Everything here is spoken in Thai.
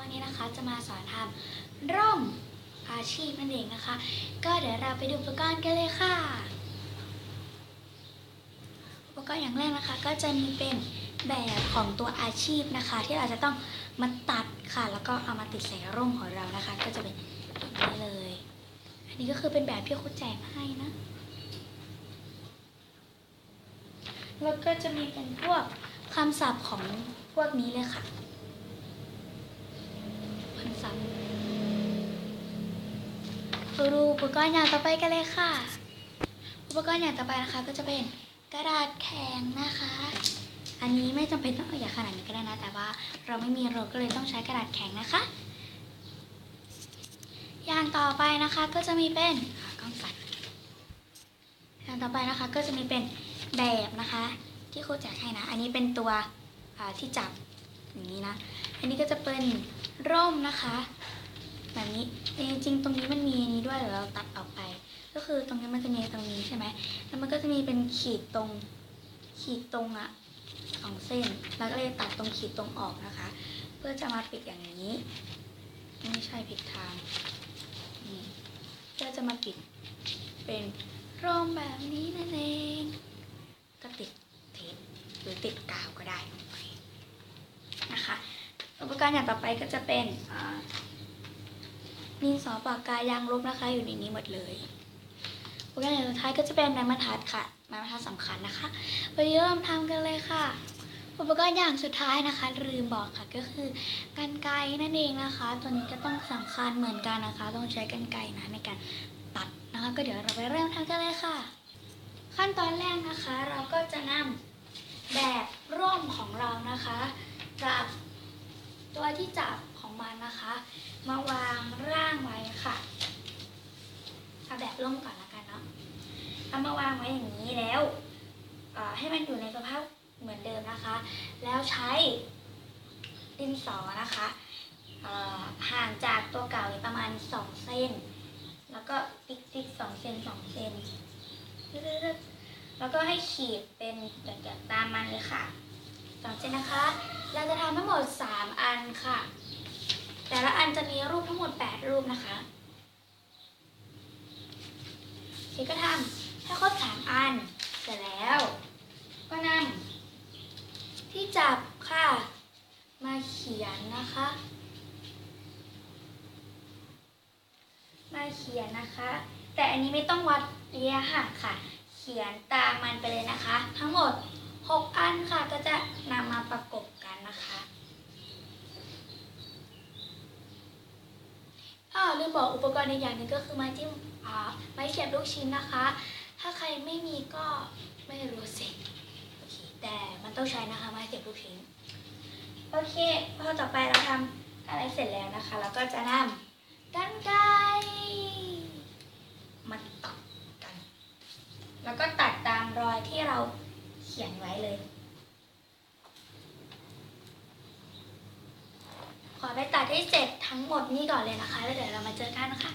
วันนี้นะคะจะมาสอนทำร่มอาชีพนั่นเองนะคะ ก็เดี๋ยวเราไปดูอุปกรณ์กันเลยค่ะ อุปกรณ์อย่างแรกนะคะ ก็จะมีเป็นแบบของตัวอาชีพนะคะ ที่เราจะต้องมาตัดค่ะ แล้วก็เอามาติดใส่ร่มของเรานะคะ ก็จะเป็นอย่างนี้เลย อันนี้ก็คือเป็นแบบที่ครูแจกให้นะแล้วก็จะมีเป็นพวกคำศัพท์ของพวกนี้เลยค่ะคำศัพท์ ดูอุปกรณ์อย่างต่อไปกันเลยค่ะ อุปกรณ์อย่างต่อไปนะคะก็จะเป็นกระดาษแข็งนะคะ อันนี้ไม่จำเป็นต้องเอาอย่างขนาดนี้ก็ได้นะ แต่ว่าเราไม่มีเราก็เลยต้องใช้กระดาษแข็งนะคะ อย่างต่อไปนะคะก็จะมีเป็นกล้องสั่นอย่างต่อไปนะคะก็จะมีเป็นแบบนะคะ ที่ครูแจกให้นะ อันนี้เป็นตัวที่จับอย่างนี้นะ อันนี้ก็จะเป็นร่มนะคะ แบบนี้จริงๆ ตรงนี้มันมีอันนี้ด้วยเดี๋ยวเราตัดออกไป ก็คือตรงนี้มันจะมีตรงนี้ใช่ไหมแล้วมันก็จะมีเป็นขีดตรงขีดตรงอะสองเส้น แล้วก็เลยตัดตรงขีดตรงออกนะคะ เพื่อจะมาปิดอย่างนี้ไม่ใช่ผิดทางนี่เพื่อจะมาปิดเป็นร่มแบบนี้นั่นเองก็ติดเทปหรือติดกาวก็ได้นะคะ อุปกรณ์อย่างต่อไปก็จะเป็นอ่า ดินสอปากกายางลบนะคะ อยู่ในนี้หมดเลยอุปรณ์อย่างสุดท้ายก็จะเป็นไม้บรรทัดค่ะไม้บรรทัดสำคัญนะคะไปเริ่มทำกันเลยค่ะ อุปกรณ์อย่างสุดท้ายนะคะลืมบอกค่ะก็คือกันไกนั่นเองนะคะ ตัวนี้ก็ต้องสำคัญเหมือนกันนะคะ ต้องใช้กันไกนะในการตัดนะคะ ก็เดี๋ยวเราไปเริ่มทำกันเลยค่ะ ขั้นตอนแรกนะคะเราก็จะนำแบบร่มของเรานะคะกับตัวที่จับของมันนะคะ มาวางร่างไว้ค่ะเอาแบบร่มก่อนละกันเนาะเอามาวางไว้ อย่างนี้แล้วให้มันอยู่ในสภาพเหมือนเดิมนะคะ แล้วใช้ดินสอนะคะห่างจากตัวเก่าประมาณ 2เส้นแล้วก็ติ๊กติ๊กสองเซนสองเซนแล้วก็ให้ขีดเป็นหยัดๆตามมันเลยค่ะสองเซนนะคะ เราจะทำทั้งหมด 3 อันค่ะ แต่ละอันจะมีรูปทั้งหมด 8 รูปนะคะทีก็ทำ ให้ครบ3อัน เสร็จแล้ว ก็นำที่จับค่ะ มาเขียนนะคะ มาเขียนนะคะ แต่อันนี้ไม่ต้องวัดระยะห่างค่ะ เขียนตามมันไปเลยนะคะ ทั้งหมด 6 อันค่ะก็จะนำมาประกบกันนะคะอ้าวลืมบอกอุปกรณ์อีกอย่างหนึงก็คือไม้จิ้มอ่าไม้เสียบลูกชิ้นนะคะ ถ้าใครไม่มีก็ไม่รู้สิโอเคแต่มันต้องใช้นะคะไม้เสียบลูกชิ้นโอเคพอต่อไปเราทำอะไรเสร็จแล้วนะคะเราก็จะนำกันไกมาตัดกัน แล้วก็ตัดตามรอยที่เราเขียนไว้เลยขอไปตัดให้เสร็จทั้งหมดนี่ก่อนเลยนะคะ แล้วเดี๋ยวเรามาเจอกันนะคะ